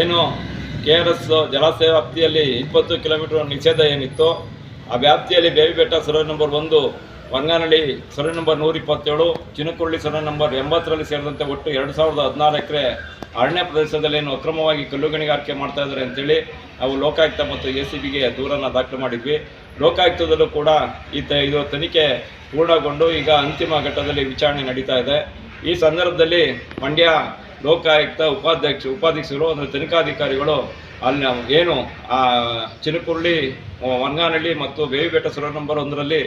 ಏನು K R S ಜಲಾಶಯ ವ್ಯಾಪ್ತಿಯಲ್ಲಿ ಇಪ್ಪತ್ತು ಕಿಲೋಮೀಟರ್ ನಿಷೇಧ ಏನಿತ್ತು, ಆ ವ್ಯಾಪ್ತಿಯಲ್ಲಿ ಬೇವಿಬೆಟ್ಟ ಸರ್ವೆ ನಂಬರ್ ಒಂದು ವಂಗಾನಹಳ್ಳಿ ಸರ್ವೆ ನಂಬರ್ ನೂರ ಇಪ್ಪತ್ತೇಳು ಚಿನಕುರುಳಿ ಸರ್ವೆ ನಂಬರ್ ಎಂಬತ್ತರಲ್ಲಿ ಸೇರಿದಂತೆ ಒಟ್ಟು ಎರಡು ಸಾವಿರದ ಹದಿನಾರು ಎಕರೆ ಅರಣ್ಯ ಪ್ರದೇಶದಲ್ಲಿ ಏನು ಅಕ್ರಮವಾಗಿ ಕಲ್ಲು ಗಣಿಗಾರಿಕೆ ಮಾಡ್ತಾ ಇದ್ದಾರೆ ಅಂತೇಳಿ ನಾವು ಲೋಕಾಯುಕ್ತ ಮತ್ತು ಎ ಸಿ ಬಿಗೆ ದೂರನ್ನು ದಾಖಲು ಮಾಡಿದ್ವಿ. ಲೋಕಾಯುಕ್ತದಲ್ಲೂ ಕೂಡ ಈ ತ, ಇದು ತನಿಖೆ ಪೂರ್ಣಗೊಂಡು ಈಗ ಅಂತಿಮ ಘಟ್ಟದಲ್ಲಿ ವಿಚಾರಣೆ ನಡೀತಾ ಇದೆ. ಈ ಸಂದರ್ಭದಲ್ಲಿ ಮಂಡ್ಯ ಲೋಕಾಯುಕ್ತ, ಉಪಾಧ್ಯಕ್ಷ, ಉಪಾಧ್ಯಕ್ಷರು, ಅಂದರೆ ತನಿಖಾಧಿಕಾರಿಗಳು, ಅಲ್ಲಿ ಏನು, ಆ ಚಿನಕುರುಳಿ ವಂಗಾನಹಳ್ಳಿ ಮತ್ತು ಬೇವಿಬೆಟ್ಟ ಸರ್ವೆ ನಂಬರ್ ಒಂದರಲ್ಲಿ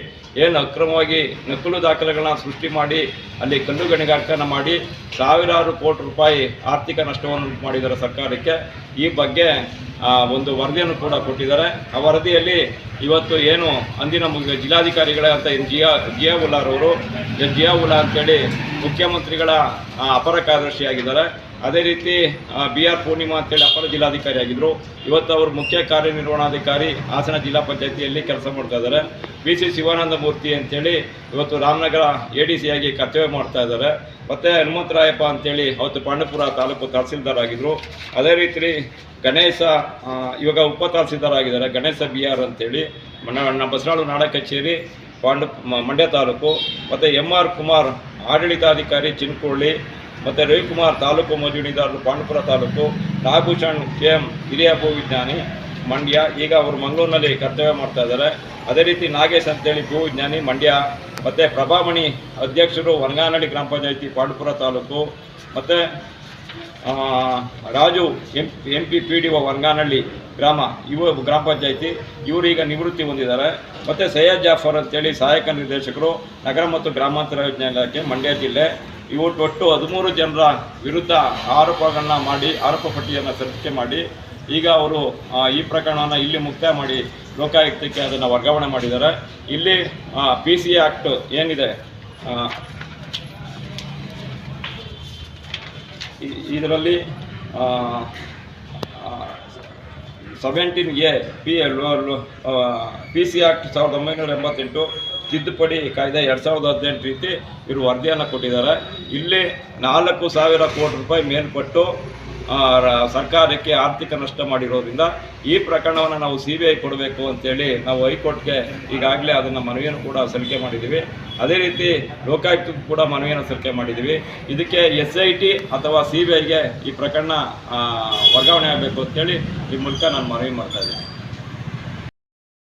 ಏನು ಅಕ್ರಮವಾಗಿ ನಕಲು ದಾಖಲೆಗಳನ್ನ ಸೃಷ್ಟಿ ಮಾಡಿ, ಅಲ್ಲಿ ಕಲ್ಲು ಗಣಿಗಾರಿಕೆಯನ್ನು ಮಾಡಿ ಸಾವಿರಾರು ಕೋಟಿ ರೂಪಾಯಿ ಆರ್ಥಿಕ ನಷ್ಟವನ್ನು ಮಾಡಿದ್ದಾರೆ ಸರ್ಕಾರಕ್ಕೆ. ಈ ಬಗ್ಗೆ ಒಂದು ವರದಿಯನ್ನು ಕೂಡ ಕೊಟ್ಟಿದ್ದಾರೆ. ಆ ವರದಿಯಲ್ಲಿ ಇವತ್ತು ಏನು ಅಂದಿನ ಜಿಲ್ಲಾಧಿಕಾರಿಗಳೇ ಅಂತ ಜಿಯಾ ಜಿಯಾ ಉಲ್ಲಾರವರು ಜಿಯಾ ಉಲ್ಲಾ ಅಂತೇಳಿ ಮುಖ್ಯಮಂತ್ರಿಗಳ ಅಪರ ಕಾರ್ಯದರ್ಶಿಯಾಗಿದ್ದಾರೆ. ಅದೇ ರೀತಿ ಬಿ ಆರ್ ಪೂರ್ಣಿಮಾ ಅಂತೇಳಿ ಅಪರ ಜಿಲ್ಲಾಧಿಕಾರಿ ಆಗಿದ್ದರು ಇವತ್ತು ಅವರು ಮುಖ್ಯ ಕಾರ್ಯನಿರ್ವಹಣಾಧಿಕಾರಿ ಹಾಸನ ಜಿಲ್ಲಾ ಪಂಚಾಯತಿಯಲ್ಲಿ ಕೆಲಸ ಮಾಡ್ತಾ ಇದ್ದಾರೆ. ಬಿ ಸಿ ಶಿವಾನಂದ ಮೂರ್ತಿ ಅಂತೇಳಿ ಇವತ್ತು ರಾಮನಗರ ಎ ಡಿ ಸಿ ಆಗಿ ಕರ್ತವ್ಯ ಮಾಡ್ತಾ ಇದ್ದಾರೆ. ಮತ್ತು ಹನುಮಂತರಾಯಪ್ಪ ಅಂತೇಳಿ ಅವತ್ತು ಪಾಂಡಪುರ ತಾಲೂಕು ತಹಸೀಲ್ದಾರ್ ಆಗಿದ್ದರು ಅದೇ ರೀತಿ ಗಣೇಶ ಇವಾಗ ಉಪ ತಹಸೀಲ್ದಾರ್ ಆಗಿದ್ದಾರೆ. ಗಣೇಶ ಬಿ ಆರ್ ಅಂತೇಳಿ ನಮ್ಮ ಬಸರಾಳು ನಾಡ ಕಚೇರಿ ಪಾಂಡ ಮಂಡ್ಯ ತಾಲೂಕು. ಮತ್ತು ಎಂ ಆರ್ ಕುಮಾರ್, ಆಡಳಿತಾಧಿಕಾರಿ ಚಿನ್ಕುಳ್ಳಿ ಮತ್ತು ರವಿಕುಮಾರ್ ತಾಲೂಕು ಮಜುಣಿದಾರರು ಪಾಂಡುಪುರ ತಾಲೂಕು ನಾಗಭೂಷಣ್ ಕೆ ಎಂ ಹಿರಿಯ ಭೂವಿಜ್ಞಾನಿ ಮಂಡ್ಯ, ಈಗ ಅವರು ಮಂಗಳೂರಿನಲ್ಲಿ ಕರ್ತವ್ಯ ಮಾಡ್ತಾ ಇದ್ದಾರೆ. ಅದೇ ರೀತಿ ನಾಗೇಶ್ ಅಂತೇಳಿ ಭೂವಿಜ್ಞಾನಿ ಮಂಡ್ಯ, ಮತ್ತು ಪ್ರಭಾಮಣಿ ಅಧ್ಯಕ್ಷರು ವನಗಾನಹಳ್ಳಿ ಗ್ರಾಮ ಪಂಚಾಯತಿ ಪಾಂಡುಪುರ ತಾಲೂಕು, ಮತ್ತು Raju M M P P D O Vanaganahalli ಗ್ರಾಮ, ಇವ ಗ್ರಾಮ ಪಂಚಾಯತಿ, ಇವರು ಈಗ ನಿವೃತ್ತಿ ಹೊಂದಿದ್ದಾರೆ. ಮತ್ತು ಸೈಯದ್ ಜಾಫರ್ ಅಂತೇಳಿ ಸಹಾಯಕ ನಿರ್ದೇಶಕರು ನಗರ ಮತ್ತು ಗ್ರಾಮಾಂತರ ಯೋಜನೆ ಇಲಾಖೆ, ಮಂಡ್ಯ ಜಿಲ್ಲೆ. ಇವು ಒಟ್ಟು ಹದಿಮೂರು ಜನರ ವಿರುದ್ಧ ಆರೋಪಗಳನ್ನ ಮಾಡಿ, ಆರೋಪ ಪಟ್ಟಿಯನ್ನು ಸಲ್ಲಿಕೆ ಮಾಡಿ, ಈಗ ಅವರು ಈ ಪ್ರಕರಣವನ್ನು ಇಲ್ಲಿ ಮುಕ್ತಾಯ ಮಾಡಿ ಲೋಕಾಯುಕ್ತಕ್ಕೆ ಅದನ್ನು ವರ್ಗಾವಣೆ ಮಾಡಿದ್ದಾರೆ. ಇಲ್ಲಿ ಪಿ ಸಿ ಆ್ಯಕ್ಟ್ ಏನಿದೆ? ಇದರಲ್ಲಿ seventeen A P P C act ಸಾವಿರದ ಒಂಬೈನೂರ ಎಂಬತ್ತೆಂಟು ತಿದ್ದುಪಡಿ ಕಾಯ್ದೆ ಎರಡು ಸಾವಿರದ ಹದಿನೆಂಟು ರೀತಿ ಇವರು ವರದಿಯನ್ನು ಕೊಟ್ಟಿದ್ದಾರೆ. ಇಲ್ಲಿ ನಾಲ್ಕು ಸಾವಿರ ಕೋಟಿ ರೂಪಾಯಿ ಮೇಲ್ಪಟ್ಟು ಸರ್ಕಾರಕ್ಕೆ ಆರ್ಥಿಕ ನಷ್ಟ ಮಾಡಿರೋದ್ರಿಂದ ಈ ಪ್ರಕರಣವನ್ನು ನಾವು ಸಿ ಬಿ ಐ ಕೊಡಬೇಕು ಅಂತೇಳಿ ನಾವು ಹೈಕೋರ್ಟ್ಗೆ ಈಗಾಗಲೇ ಅದನ್ನು ಮನವಿಯನ್ನು ಕೂಡ ಸಲ್ಲಿಕೆ ಮಾಡಿದ್ದೀವಿ. ಅದೇ ರೀತಿ ಲೋಕಾಯುಕ್ತಕ್ಕೂ ಕೂಡ ಮನವಿಯನ್ನು ಸಲ್ಲಿಕೆ ಮಾಡಿದ್ದೀವಿ. ಇದಕ್ಕೆ ಎಸ್ ಐ ಟಿ ಅಥವಾ ಸಿ ಬಿ ಐಗೆ ಈ ಪ್ರಕರಣ ವರ್ಗಾವಣೆ ಆಗಬೇಕು ಅಂತೇಳಿ ಈ ಮೂಲಕ ನಾನು ಮನವಿ ಮಾಡ್ತಾ ಇದ್ದೀನಿ.